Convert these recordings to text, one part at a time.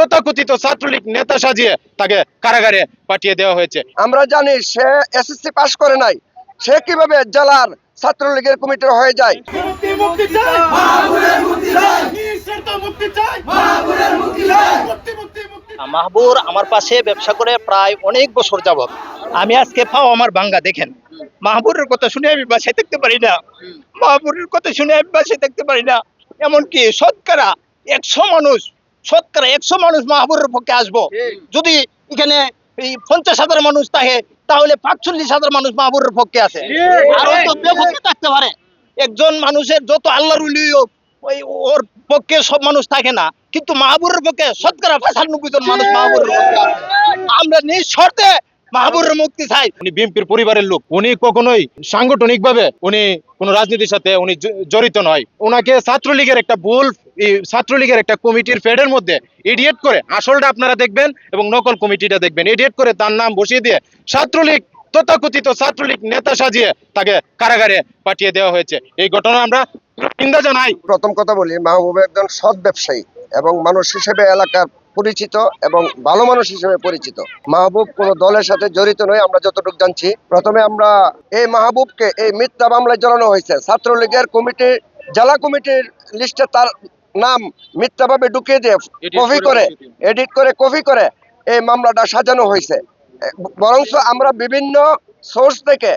তথাকথিত ছাত্রলীগ নেতা সাজিয়ে তাকে কারাগারে পাঠিয়ে দেওয়া হয়েছে। আমরা জানি সে এসএসসি পাশ করে নাই। সে কীভাবে জেলার ছাত্রলীগের কমিটির হয়ে যায়? মুক্তি মুক্তি চাই। মাহবুবের মুক্তি চাই। নিঃশর্ত মুক্তি চাই। মাহবুবের মুক্তি চাই। মুক্তি মুক্তি মুক্তি মাহবুর আমার পাশে ব্যবসা করে প্রায় অনেক বছর যাবত আমি আজকে পাও আমার বাঙ্গা দেখেন। মাহবুরের কথা শুনে আমি বাসায় থাকতে পারি না। মাহবুরের কথা শুনে আমি বাসায় থাকতে পারি না। এমনকি শতকরা একশো মানুষ শতকরা একশো মানুষ মাহবুরের পক্ষে আসব। যদি এখানে এই পঞ্চাশ হাজার মানুষ থাকে তাহলে পাঁচচল্লিশ হাজার মানুষ মাহবুরের পক্ষে আছে। আর থাকতে পারে। একজন মানুষের যত আল্লাহর ওই ওর পক্ষে সব মানুষ থাকে না। কিন্তু মাহবুরের পক্ষে শতকরা পঁচানব্বই জন মানুষ মাহবুরের পক্ষে আমরা নিজ শর্তে মাহবুরের মুক্তি চাই। উনি বিএনপির পরিবারের লোক। উনি কখনোই সাংগঠনিক ভাবে উনি কোন রাজনীতির সাথে উনি জড়িত নয়। ওনাকে ছাত্রলীগের একটা ভুল ছাত্রলীগের একটা কমিটির ফেডের মধ্যে এডিয়েট করে আসলটা আপনারা দেখবেন এবং নকল কমিটিটা দেখবেন। এডিয়েট করে তার নাম বসিয়ে দিয়ে ছাত্রলীগ তথাকথিত ছাত্রলীগ নেতা সাজিয়ে তাকে কারাগারে পাঠিয়ে দেওয়া হয়েছে। এই ঘটনা আমরা নিন্দা জানাই। প্রথম কথা বলি মাহবুব একজন সৎ ব্যবসায়ী এবং মানুষ হিসেবে এলাকার পরিচিত এবং ভালো মানুষ হিসেবে পরিচিত। মাহবুব কোনো দলের সাথে জড়িত নয় আমরা যতটুকু জানছি। প্রথমে আমরা এই মাহবুবকে এই মিথ্যা মামলায় জড়ানো হয়েছে। ছাত্রলীগের কমিটি জেলা কমিটির লিস্টে তার নাম মিথ্যাভাবে ঢুকিয়ে দিয়ে কপি করে এডিট করে কপি করে এই মামলাটা সাজানো হয়েছে। বরঞ্চ আমরা বিভিন্ন সোর্স থেকে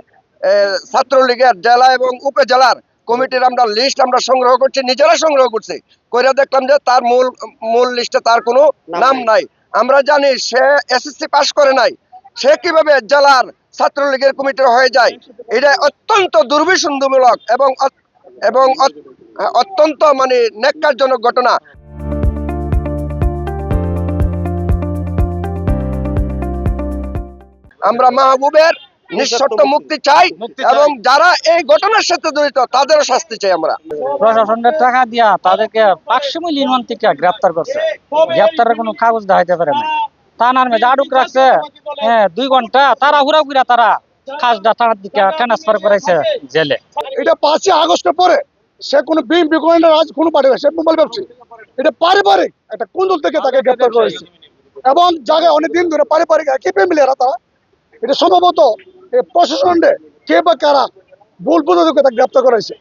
ছাত্রলীগের জেলা এবং উপজেলার কমিটির আমরা লিস্ট আমরা সংগ্রহ করছি নিজেরা সংগ্রহ করছি। কইরা দেখলাম যে তার মূল মূল লিস্টে তার কোনো নাম নাই। আমরা জানি সে এসএসসি পাশ করে নাই। সে কীভাবে জেলার ছাত্রলীগের কমিটির হয়ে যায় এটা অত্যন্ত দুর্বিসন্ধমূলক এবং এবং অত্যন্ত মানে নেককারজনক ঘটনা। আমরা মাহবুবের নিঃশর্ত মুক্তি চাই মুক্তি এবং যারা এই ঘটনার সাথে জড়িত তাদেরও শাস্তি চাই আমরা। প্রশাসনের টাকা দিয়া তাদেরকে পাঁচশো মিলিয়ন থেকে গ্রেপ্তার করছে। গ্রেপ্তারের কোনো কাগজ দেখাইতে পারে না। থানার মেয়ে আটক রাখছে। হ্যাঁ দুই ঘণ্টা তারা হুরা ঘুরা তারা খাসটা থানার দিকে ট্রান্সফার করাইছে জেলে। এটা পাঁচই আগস্টের পরে সে কোনো বিএনপি কোনো না রাজ কোনো পার্টি সে মোবাইল ব্যবসায়ী এটা পারিবারিক একটা কুন্দল থেকে তাকে গ্রেপ্তার করেছে। এবং জায়গায় অনেকদিন ধরে পারিবারিক একই ফ্যামিলি এরা তারা। এটা সম্ভবত প্রশাসনে কে বা কারা? ভুল তাকে গ্রেপ্তার করেছে